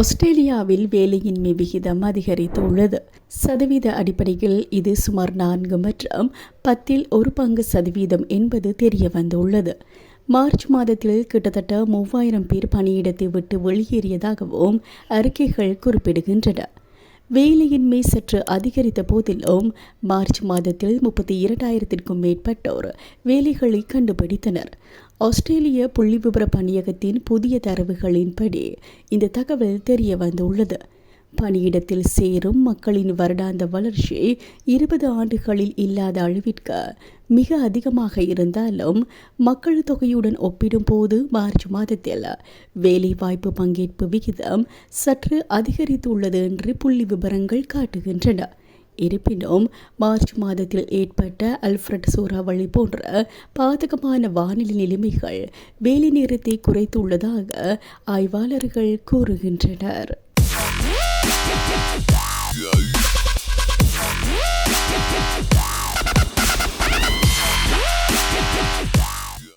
ஆஸ்திரேலியாவில் வேலையின்மை விகிதம் அதிகரித்துள்ளது. சதவீத அடிப்படையில் இது சுமார் நான்கு மற்றும் பத்தில் ஒரு பங்கு சதவீதம் என்பது தெரிய வந்துள்ளது மார்ச் மாதத்தில் கிட்டத்தட்ட மூவாயிரம் பேர் பணியிடத்தை விட்டு வெளியேறியதாகவும் அறிக்கைகள் குறிப்பிடுகின்றன. வேலையின்மை சற்று அதிகரித்த போதிலும் மார்ச் மாதத்தில் முப்பத்தி இரண்டாயிரத்திற்கும் மேற்பட்டோர் வேலைகளை கண்டுபிடித்தனர். ஆஸ்திரேலிய புள்ளிவிவர பணியகத்தின் புதிய தரவுகளின்படி இந்த தகவல் தெரிய வந்துள்ளது பணியிடத்தில் சேரும் மக்களின் வருடாந்த வளர்ச்சி இருபது ஆண்டுகளில் இல்லாத அளவிற்கு மிக அதிகமாக இருந்தாலும் மக்கள் தொகையுடன் ஒப்பிடும்போது மார்ச் மாதத்தில் வேலைவாய்ப்பு பங்கேற்பு விகிதம் சற்று அதிகரித்துள்ளது என்று புள்ளி விவரங்கள் காட்டுகின்றன. இருப்பினும் மார்ச் மாதத்தில் ஏற்பட்ட அல்ஃபிரட் சூறாவளி போன்ற பாதகமான வானிலை நிலைமைகள் வேலை நேரத்தை குறைத்துள்ளதாக ஆய்வாளர்கள் கூறுகின்றனர். Yeah.